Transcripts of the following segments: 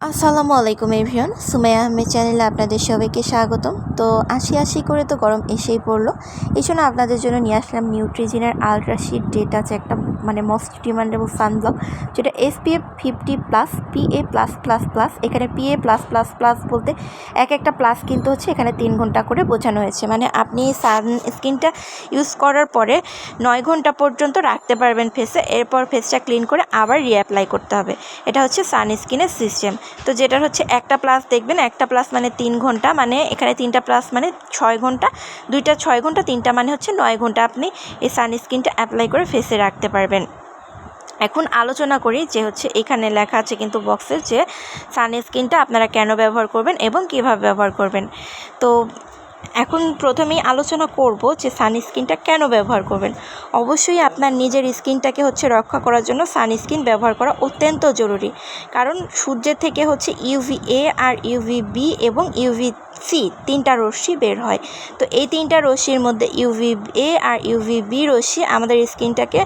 আসসালামু আলাইকুম এভরিওয়ান। সুমাইয়া আহমেদ চ্যানেলে আপনাদের সবাইকে স্বাগতম। তো আশি আশি করে তো গরম এসেই পড়ল। এই জন্য আপনাদের জন্য নিয়ে আসলাম নিউট্রিজিনের আলট্রা শিট ডেট আছে একটা মানে মোস্ট ডিমান্ডেবল সানব্লক যেটা SPF fifty plus PA plus plus plus এখানে পিএ প্লাস প্লাস প্লাস বলতে এক একটা প্লাস কিন্তু হচ্ছে এখানে তিন ঘণ্টা করে বোঝানো হয়েছে। মানে আপনি সান স্কিনটা ইউজ করার পরে নয় ঘণ্টা পর্যন্ত রাখতে পারবেন ফেসে এরপর ফেসটা ক্লিন করে আবার রিঅ্যাপ্লাই করতে হবে। এটা হচ্ছে সান স্কিনের সিস্টেম তো যেটার হচ্ছে একটা প্লাস দেখবেন, একটা প্লাস মানে তিন ঘণ্টা মানে এখানে তিনটা প্লাস মানে ছয় ঘণ্টা, দুইটা ছয় ঘণ্টা, তিনটা মানে হচ্ছে নয় ঘণ্টা আপনি এই সানস্ক্রিনটা অ্যাপ্লাই করে ফেসে রাখতে পারবেন। এখন আলোচনা করি যে হচ্ছে এখানে লেখা আছে কিন্তু বক্সে যে সানস্ক্রিনটা আপনারা কেন ব্যবহার করবেন এবং কীভাবে ব্যবহার করবেন। তো এখন প্রথমেই আলোচনা করব যে সানস্ক্রিনটা কেন ব্যবহার করবেন। অবশ্যই আপনার নিজের স্কিনটাকে হচ্ছে রক্ষা করার জন্য সানস্ক্রিন ব্যবহার করা অত্যন্ত জরুরি। কারণ সূর্যের থেকে হচ্ছে ইউভি এ আর ইউভি বি এবং ইউভি সি তিনটা রশ্মি বের হয়। তো এই তিনটা রশ্মির মধ্যে ইউভি এ আর ইউভি বি রশ্মি আমাদের স্কিনটাকে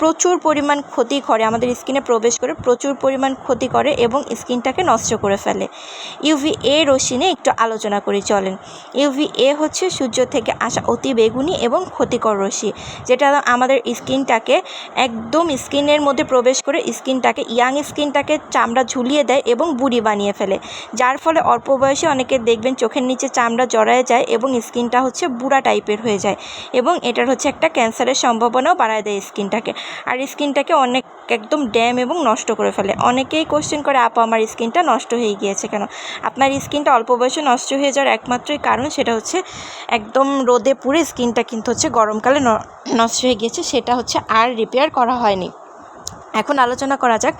প্রচুর পরিমাণ ক্ষতি করে, আমাদের স্কিনে প্রবেশ করে প্রচুর পরিমাণ ক্ষতি করে এবং স্কিনটাকে নষ্ট করে ফেলে। ইউভি এ রশ্মি নিয়ে একটু আলোচনা করি, চলেন। ইউভি এ হচ্ছে সূর্য থেকে আসা অতি বেগুনি এবং ক্ষতিকর রশ্মি, যেটা আমাদের স্কিনটাকে একদম স্কিনের মধ্যে প্রবেশ করে স্কিনটাকে, ইয়াং স্কিনটাকে চামড়া ঝুলিয়ে দেয় এবং বুড়ি বানিয়ে ফেলে। যার ফলে অল্প বয়সে অনেকে দেখবেন চোখের নিচে চামড়া জড়ায় যায় এবং স্কিনটা হচ্ছে বুড়া টাইপের হয়ে যায় এবং এটার হচ্ছে একটা ক্যান্সারের সম্ভাবনাও বাড়ায় দেয় স্কিনটাকে। আর স্কিনটাকে অনেক একদম ড্যাম এবং নষ্ট করে ফেলে। অনেকেই কোশ্চেন করে, আপা, আমার স্কিনটা নষ্ট হয়ে গিয়েছে কেন? আপনার স্কিনটা অল্প বয়সে নষ্ট হয়ে যাওয়ার একমাত্রই কারণ সেটা হচ্ছে একদম রোদে পুড়ে স্কিনটা কিন্তু হচ্ছে গরমকালে নষ্ট হয়ে গিয়েছে। সেটা হচ্ছে আর রিপেয়ার করা হয়নি। এখন আলোচনা করা যাক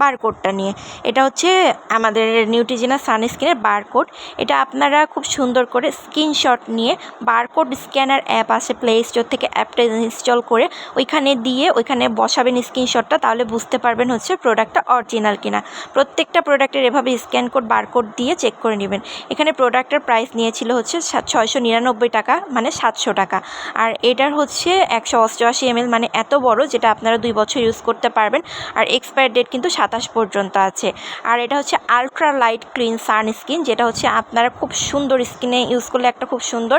বারকোডটা নিয়ে। এটা হচ্ছে আমাদের নিউট্রিজিনা সানস্ক্রিনের বারকোড। এটা আপনারা খুব সুন্দর করে স্ক্রিনশট নিয়ে বারকোড স্ক্যানার অ্যাপ আছে প্লে স্টোর থেকে অ্যাপটা ইনস্টল করে ওইখানে দিয়ে ওইখানে বসাবেন স্ক্রিনশটটা, তাহলে বুঝতে পারবেন হচ্ছে প্রোডাক্টটা অরিজিনাল কিনা। প্রত্যেকটা প্রোডাক্টের এভাবে স্ক্যান কোড, বারকোড দিয়ে চেক করে নেবেন। এখানে প্রোডাক্টের প্রাইস নিয়েছিল হচ্ছে ছয়শো নিরানব্বই টাকা মানে সাতশো টাকা। আর এটার হচ্ছে একশো অষ্টআশি এমএল মানে এত বড়, যেটা আপনারা দুই বছর ইউজ করতে পারবেন। আর এক্সপায়ার ডেট কিন্তু সাতাশ পর্যন্ত আছে। আর এটা হচ্ছে আলট্রা লাইট ক্লিন সানস্ক্রিন যেটা হচ্ছে আপনারা খুব সুন্দর স্কিনে ইউজ করলে একটা খুব সুন্দর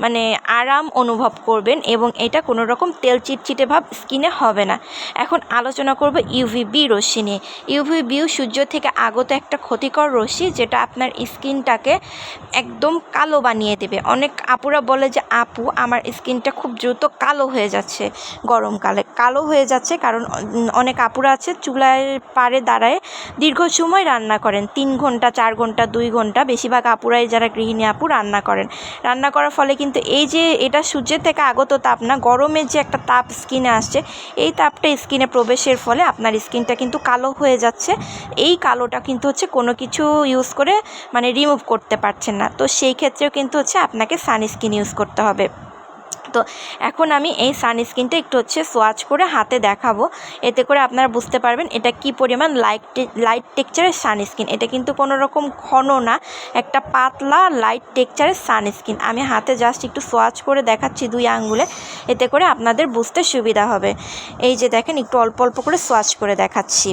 মানে আরাম অনুভব করবেন এবং এটা কোনো রকম তেল চিটচিটে ভাব স্কিনে হবে না। এখন আলোচনা করব ইউভিবি রশ্মি নিয়ে। ইউভিবিও সূর্য থেকে আগত একটা ক্ষতিকর রশ্মি, যেটা আপনার স্কিনটাকে একদম কালো বানিয়ে দেবে। অনেক আপুরা বলে যে, আপু, আমার স্কিনটা খুব দ্রুত কালো হয়ে যাচ্ছে গরমকালে। কালো হয়ে যাচ্ছে কারণ অনেক আপুরা আছে, চুলায় পাড়ে দাঁড়ায় দীর্ঘ সময় রান্না করেন। তিন ঘণ্টা, চার ঘণ্টা, দুই ঘণ্টা, বেশিরভাগ আপুরাই যারা গৃহিণী আপু রান্না করেন। রান্না করার ফলে কিন্তু এই যে এটা সূর্যের থেকে আগত তাপ না, গরমের যে একটা তাপ স্কিনে আসছে, এই তাপটা স্কিনে প্রবেশের ফলে আপনার স্কিনটা কিন্তু কালো হয়ে যাচ্ছে। এই কালোটা কিন্তু হচ্ছে কোনো কিছু ইউজ করে মানে রিমুভ করতে পারছেন না। তো সেই ক্ষেত্রেও কিন্তু হচ্ছে আপনাকে সানস্ক্রিন ইউজ করতে হবে। তো এখন আমি এই সানস্ক্রিনটা একটু হচ্ছে সোয়াচ করে হাতে দেখাবো। এতে করে আপনারা বুঝতে পারবেন এটা কি পরিমাণ লাইট লাইট টেক্সচারের সানস্ক্রিন এটা কিন্তু কোনো রকম ঘন না, একটা পাতলা লাইট টেক্সচারের সানস্ক্রিন আমি হাতে জাস্ট একটু সোয়াচ করে দেখাচ্ছি দুই আঙ্গুলে, এতে করে আপনাদের বুঝতে সুবিধা হবে। এই যে দেখেন, একটু অল্প অল্প করে সোয়াচ করে দেখাচ্ছি।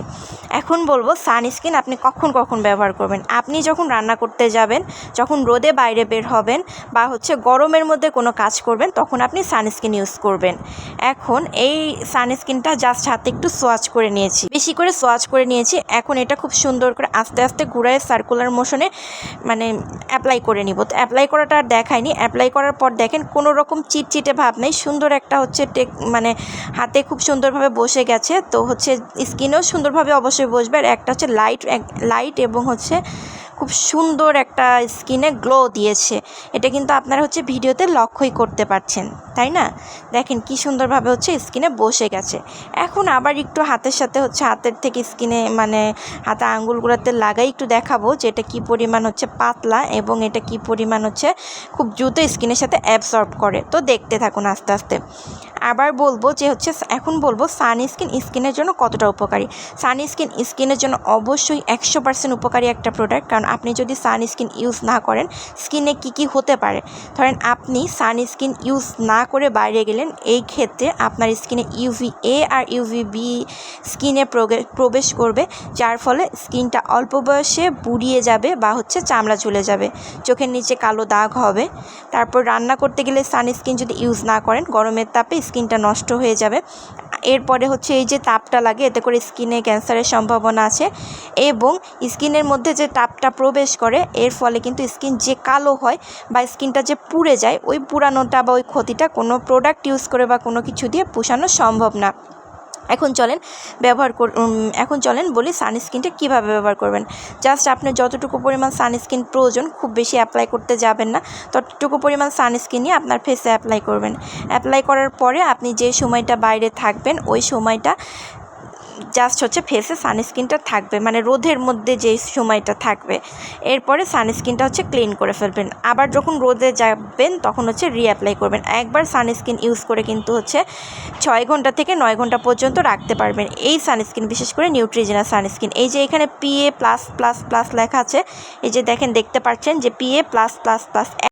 এখন বলব সানস্ক্রিন আপনি কখন কখন ব্যবহার করবেন? আপনি যখন রান্না করতে যাবেন, যখন রোদে বাইরে বের হবেন বা হচ্ছে গরমের মধ্যে কোনো কাজ করবেন, তখন আপনি সানস্ক্রিন ইউজ করবেন। এখন এই সানস্ক্রিনটা জাস্ট হাতে একটু সোয়াচ করে নিয়েছি। বেশি করে সোয়াচ করে নিয়েছি। এখন এটা খুব সুন্দর করে আস্তে আস্তে ঘুরায় সার্কুলার মোশনে মানে অ্যাপ্লাই করে নিব। তো অ্যাপ্লাই করাটা আর দেখায়নি অ্যাপ্লাই করার পর দেখেন কোনো রকম চিটচিটে ভাব নেই। সুন্দর একটা হচ্ছে টেক মানে হাতে খুব সুন্দরভাবে বসে গেছে। তো হচ্ছে স্কিনেও সুন্দরভাবে অবশ্যই বসবে। আর একটা হচ্ছে লাইট লাইট এবং হচ্ছে খুব সুন্দর একটা স্কিনে গ্লো দিয়েছে। এটা কিন্তু আপনারা হচ্ছে ভিডিওতে লক্ষ্যই করতে পারছেন, তাই না? দেখেন কি সুন্দরভাবে হচ্ছে স্কিনে বসে গেছে। এখন আবার একটু হাতের সাথে হচ্ছে হাতের থেকে স্কিনে মানে হাতে আঙ্গুলগুলোতে লাগাই একটু দেখাবো যে এটা কী পরিমাণ হচ্ছে পাতলা এবং এটা কি পরিমাণ হচ্ছে খুব দ্রুত স্কিনের সাথে অ্যাবসর্ব করে। তো দেখতে থাকুন আস্তে আস্তে। আবার বলব যে হচ্ছে এখন বলব সানস্ক্রিন স্কিনের জন্য কতটা উপকারী। সানস্ক্রিন স্কিনের জন্য অবশ্যই একশো পার্সেন্ট উপকারী একটা প্রোডাক্ট কারণ আপনি যদি সানস্ক্রিন ইউজ না করেন স্কিনে কি কি হতে পারে? ধরেন আপনি সানস্ক্রিন ইউজ না করে বাইরে গেলেন, এই ক্ষেত্রে আপনার স্কিনে ইউভি এ আর ইউভি বি স্কিনে প্রবেশ করবে, যার ফলে স্কিনটা অল্প বয়সে বুড়িয়ে যাবে বা হচ্ছে চামড়া ঝুলে যাবে, চোখের নিচে কালো দাগ হবে। তারপর রান্না করতে গেলে সানস্ক্রিন যদি ইউজ না করেন, গরমের তাপে স্কিনটা নষ্ট হয়ে যাবে। এরপরে হচ্ছে এই যে তাপটা লাগে, এতে করে স্কিনে ক্যান্সারের সম্ভাবনা আছে এবং স্কিনের মধ্যে যে তাপটা প্রবেশ করে, এর ফলে কিন্তু স্কিন যে কালো হয় বা স্কিনটা যে পুড়ে যায়, ওই পুরানোটা বা ওই ক্ষতিটা কোনো প্রোডাক্ট ইউজ করে বা কোনো কিছু দিয়ে পোষানো সম্ভব না। এখন চলেন ব্যবহার কর এখন চলেন বলি সানস্ক্রিনটা কীভাবে ব্যবহার করবেন। জাস্ট আপনার যতটুকু পরিমাণ সানস্ক্রিন প্রয়োজন, খুব বেশি অ্যাপ্লাই করতে যাবেন না। ততটুকু পরিমাণ সানস্ক্রিন নিয়ে আপনার ফেসে অ্যাপ্লাই করবেন। অ্যাপ্লাই করার পরে আপনি যে সময়টা বাইরে থাকবেন, ওই সময়টা জাস্ট হচ্ছে ফেসে সানস্ক্রিনটা থাকবে মানে রোদের মধ্যে যেই সময়টা থাকবে, এরপরে সানস্ক্রিনটা হচ্ছে ক্লিন করে ফেলবেন। আবার যখন রোদে যাবেন, তখন হচ্ছে রিঅ্যাপ্লাই করবেন। একবার সানস্ক্রিন ইউজ করে কিন্তু হচ্ছে ছয় ঘণ্টা থেকে নয় ঘণ্টা পর্যন্ত রাখতে পারবেন। এই সানস্ক্রিন বিশেষ করে নিউট্রিজেনা সানস্ক্রিন এই যে এখানে পিএ প্লাস প্লাস প্লাস লেখা আছে, এই যে দেখেন, দেখতে পাচ্ছেন যে পিএ প্লাস প্লাস প্লাস